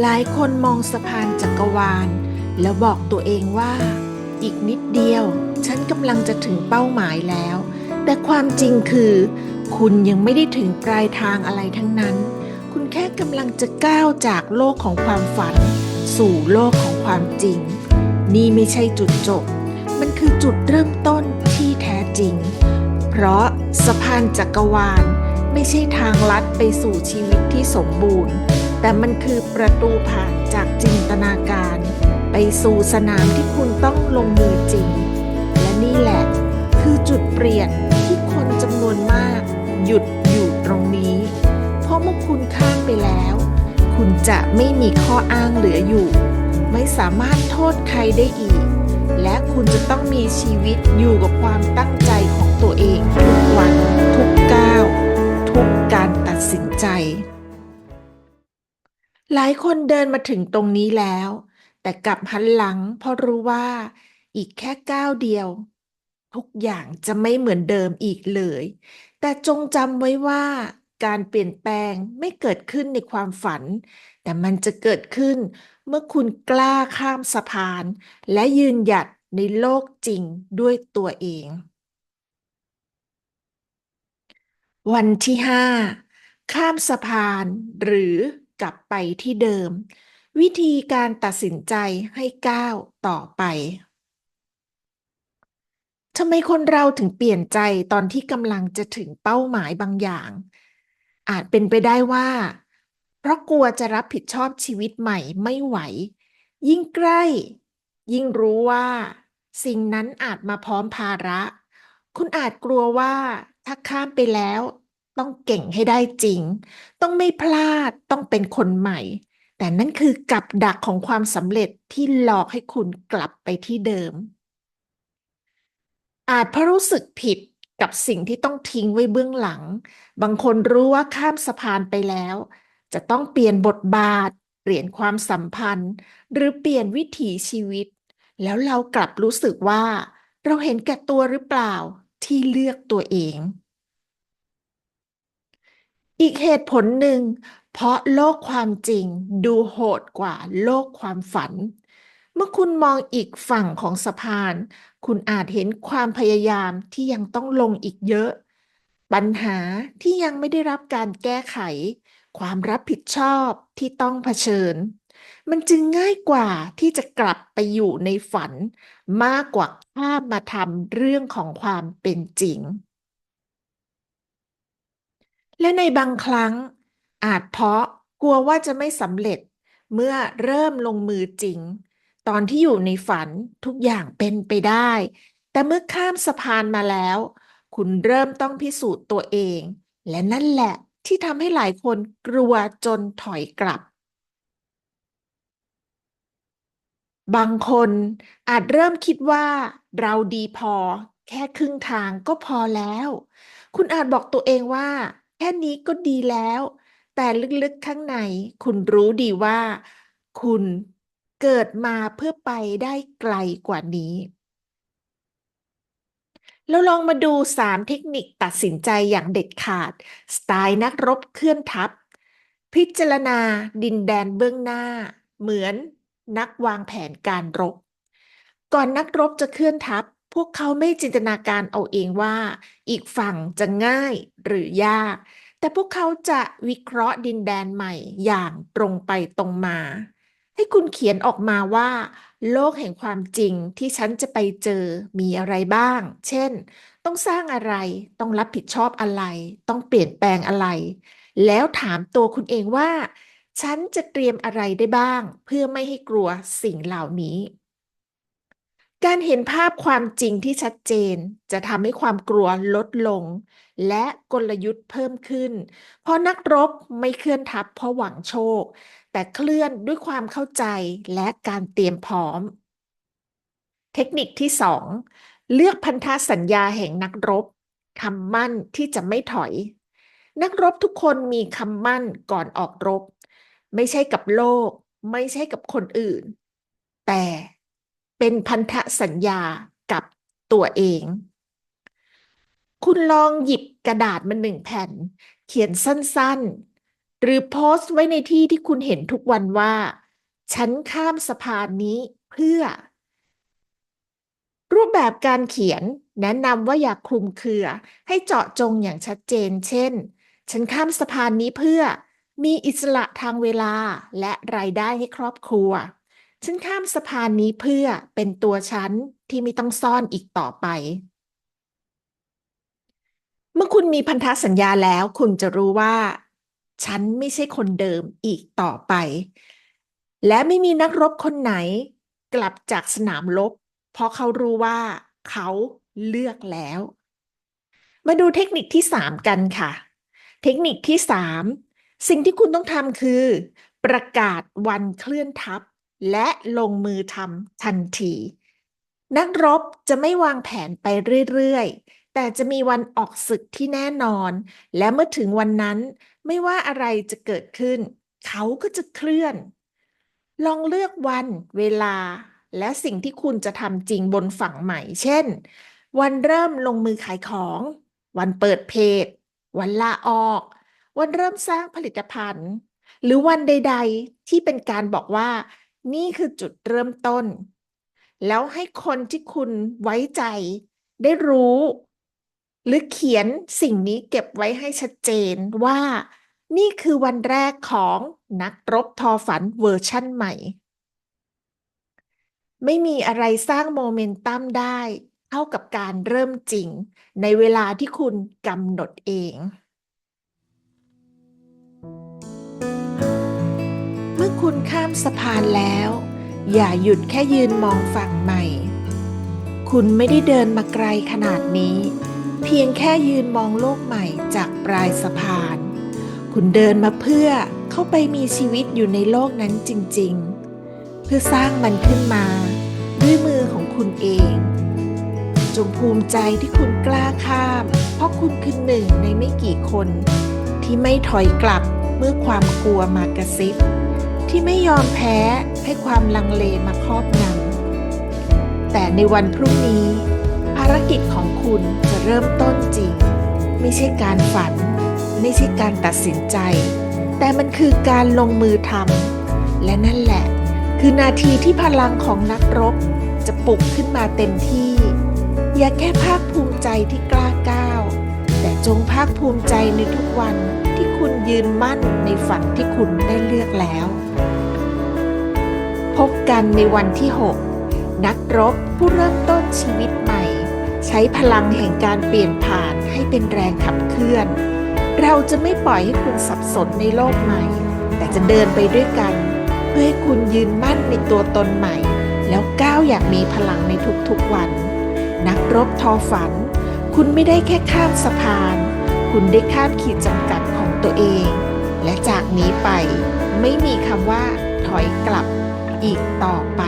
หลายคนมองสะพานจักรวาล แล้วบอกตัวเองว่า อีกนิดเดียว ฉันกำลังจะถึงเป้าหมายแล้ว แต่ความจริงคือ คุณยังไม่ได้ถึงปลายทางอะไรทั้งนั้น คุณแค่กำลังจะก้าวจากโลกของความฝัน สู่โลกของความจริง นี่ไม่ใช่จุดจบ มันคือจุดเริ่มต้นที่แท้จริง เพราะสะพานจักรวาล ไม่ใช่ทางลัดไปสู่ชีวิตที่สมบูรณ์ แต่มันคือประตูผ่านจากจินตนาการ ไปสู่สนามที่คุณต้องลงมือจริง และนี่แหละ คือจุดเปลี่ยนที่คนจำนวนมาก หยุดอยู่ตรงนี้ เพราะเมื่อคุณข้ามไปแล้ว คุณจะไม่มีข้ออ้างเหลืออยู่ ไม่สามารถโทษใครได้อีก และคุณจะต้องมีชีวิตอยู่กับความตั้งใจของตัวเอง ทุกวัน ทุกก้าว ทุกการตัดสินใจ หลายคนเดินมาถึงตรงนี้แล้ว แต่กลับหันหลังเพราะรู้ว่า อีกแค่ก้าวเดียว ทุกอย่างจะไม่เหมือนเดิมอีกเลย แต่จงจำไว้ว่า การเปลี่ยนแปลงไม่เกิดขึ้นในความฝัน แต่มันจะเกิดขึ้นเมื่อคุณกล้าข้ามสะพาน และยืนหยัดในโลกจริงด้วยตัวเอง วันที่ห้าข้ามสะพานหรือ กลับไปที่เดิม วิธีการตัดสินใจให้ก้าวต่อไปทำไมคนเราถึงเปลี่ยนใจตอนที่กำลังจะถึงเป้าหมายบางอย่าง อาจเป็นไปได้ว่า เพราะกลัวจะรับผิดชอบชีวิตใหม่ไม่ไหว ยิ่งใกล้ ยิ่งรู้ว่า สิ่งนั้นอาจมาพร้อมภาระ คุณอาจกลัวว่าถ้าข้ามไปแล้ว ต้องเก่งให้ได้จริง ต้องไม่พลาดต้องเป็นคนใหม่ แต่นั่นคือกับดักของความสำเร็จที่หลอกให้คุณกลับไปที่เดิม อาจเพราะรู้สึกผิดกับสิ่งที่ต้องทิ้งไว้เบื้องหลัง บางคนรู้ว่าข้ามสะพานไปแล้ว จะต้องเปลี่ยนบทบาท เปลี่ยนความสัมพันธ์ หรือเปลี่ยนวิถีชีวิต แล้วเรากลับรู้สึกว่า เราเห็นแก่ตัวหรือเปล่าที่เลือกตัวเอง อีกเหตุผลหนึ่ง เพราะโลกความจริงดูโหดกว่าโลกความฝัน เมื่อคุณมองอีกฝั่งของสะพาน คุณอาจเห็นความพยายามที่ยังต้องลงอีกเยอะ ปัญหาที่ยังไม่ได้รับการแก้ไข ความรับผิดชอบที่ต้องเผชิญ มันจึงง่ายกว่าที่จะกลับไปอยู่ในฝัน มากกว่าข้ามมาทำเรื่องของความเป็นจริง และในบางครั้ง อาจเพราะกลัวว่าจะไม่สำเร็จเมื่อเริ่มลงมือจริง ตอนที่อยู่ในฝันทุกอย่างเป็นไปได้ แต่เมื่อข้ามสะพานมาแล้ว คุณเริ่มต้องพิสูจน์ตัวเอง และนั่นแหละที่ทำให้หลายคนกลัวจนถอยกลับ บางคนอาจเริ่มคิดว่า เราดีพอ แค่ครึ่งทางก็พอแล้ว คุณอาจบอกตัวเองว่า แค่นี้ก็ดีแล้ว แต่ลึกๆข้างในคุณรู้ดีว่า คุณเกิดมาเพื่อไปได้ไกลกว่านี้ เราลองมาดู 3 เทคนิคตัดสินใจอย่างเด็ดขาด สไตล์นักรบเคลื่อนทัพ พิจารณาดินแดนเบื้องหน้า เหมือนนักวางแผนการรบ ก่อนนักรบจะเคลื่อนทัพ พวกเขาไม่จินตนาการเอาเองว่า อีกฝั่งจะง่ายหรือยาก แต่พวกเขาจะวิเคราะห์ดินแดนใหม่อย่างตรงไปตรงมา ให้คุณเขียนออกมาว่า โลกแห่งความจริงที่ฉันจะไปเจอมีอะไรบ้าง เช่น ต้องสร้างอะไร ต้องรับผิดชอบอะไร ต้องเปลี่ยนแปลงอะไร แล้วถามตัวคุณเองว่า ฉันจะเตรียมอะไรได้บ้าง เพื่อไม่ให้กลัวสิ่งเหล่านี้ การเห็นภาพความจริงที่ชัดเจน จะทำให้ความกลัวลดลง และกลยุทธ์เพิ่มขึ้น เพราะนักรบไม่เคลื่อนทัพเพราะหวังโชค แต่เคลื่อนด้วยความเข้าใจและการเตรียมพร้อม เทคนิคที่ 2 เลือกพันธสัญญาแห่งนักรบคำมั่นที่จะไม่ถอย นักรบทุกคนมีคำมั่นก่อนออกรบ ไม่ใช่กับโลก ไม่ใช่กับคนอื่น แต่ เป็นพันธสัญญากับตัวเอง คุณลองหยิบกระดาษมาหนึ่งแผ่น เขียนสั้นๆ หรือโพสต์ไว้ในที่ที่คุณเห็นทุกวันว่า ฉันข้ามสะพานนี้เพื่อ รูปแบบการเขียนแนะนำว่าอย่าคลุมเครือ ให้เจาะจงอย่างชัดเจน เช่น ฉันข้ามสะพานนี้เพื่อมีอิสระทางเวลาและรายได้ให้ครอบครัว ฉันข้ามสะพานนี้เพื่อเป็นตัวฉันที่ไม่ต้องซ่อนอีกต่อไป เมื่อคุณมีพันธสัญญาแล้ว คุณจะรู้ว่า ฉันไม่ใช่คนเดิมอีกต่อไป และไม่มีนักรบคนไหน กลับจากสนามรบเพราะเขารู้ว่าเขาเลือกแล้ว มาดูเทคนิคที่ 3 กันค่ะ เทคนิคที่ 3 สิ่งที่คุณต้องทำคือ ประกาศวันเคลื่อนทัพ และลงมือทำทันที นักรบจะไม่วางแผนไปเรื่อยๆ แต่จะมีวันออกศึกที่แน่นอน และเมื่อถึงวันนั้นไม่ว่าอะไรจะเกิดขึ้น เขาก็จะเคลื่อน ลองเลือกวัน เวลา และสิ่งที่คุณจะทำจริงบนฝั่งใหม่ เช่น วันเริ่มลงมือขายของ วันเปิดเพจ วันลาออก วันเริ่มสร้างผลิตภัณฑ์ หรือวันใด ๆ ที่เป็นการบอกว่า นี่คือจุดเริ่มต้น แล้วให้คนที่คุณไว้ใจได้รู้ หรือเขียนสิ่งนี้เก็บไว้ให้ชัดเจนว่านี่คือวันแรกของนักรบทอฝันเวอร์ชั่นใหม่ ไม่มีอะไรสร้างโมเมนตัมได้ เท่ากับการเริ่มจริง ในเวลาที่คุณกำหนดเอง คุณข้ามสะพานแล้ว อย่าหยุดแค่ยืนมองฝั่งใหม่ คุณไม่ได้เดินมาไกลขนาดนี้ เพียงแค่ยืนมองโลกใหม่จากปลายสะพาน คุณเดินมาเพื่อเข้าไปมีชีวิตอยู่ในโลกนั้นจริง ๆ เพื่อสร้างมันขึ้นมา ด้วยมือของคุณเอง จงภูมิใจที่คุณกล้าข้าม เพราะคุณคือหนึ่งในไม่กี่คน ที่ไม่ถอยกลับเมื่อความกลัวมากระซิบ ที่ไม่ยอมแพ้ให้ความลังเลมาครอบงำแต่ในวันพรุ่งนี้ ภารกิจของคุณจะเริ่มต้นจริง ไม่ใช่การฝัน ไม่ใช่การตัดสินใจ แต่มันคือการลงมือทำและนั่นแหละ คือนาทีที่พลังของนักรบ จะปลุกขึ้นมาเต็มที่ อย่าแค่ภาคภูมิใจที่กล้าก้าว แต่จงภาคภูมิใจในทุกวัน ยืนมั่นในฝันที่คุณได้เลือกแล้ว พบกันในวันที่ 6 นักรบผู้เริ่มต้นชีวิตใหม่ ใช้พลังแห่งการเปลี่ยนผ่านให้เป็นแรงขับเคลื่อน เราจะไม่ปล่อยให้คุณสับสนในโลกใหม่ แต่จะเดินไปด้วยกัน เพื่อให้คุณยืนมั่นในตัวตนใหม่ แล้วก้าวอย่างมีพลังในทุกๆวัน นักรบทอฝัน คุณไม่ได้แค่ข้ามสะพาน คุณได้ข้ามขีดจำกัด ตัวเอง และจากนี้ไปไม่มีคำว่าถอยกลับอีกต่อไป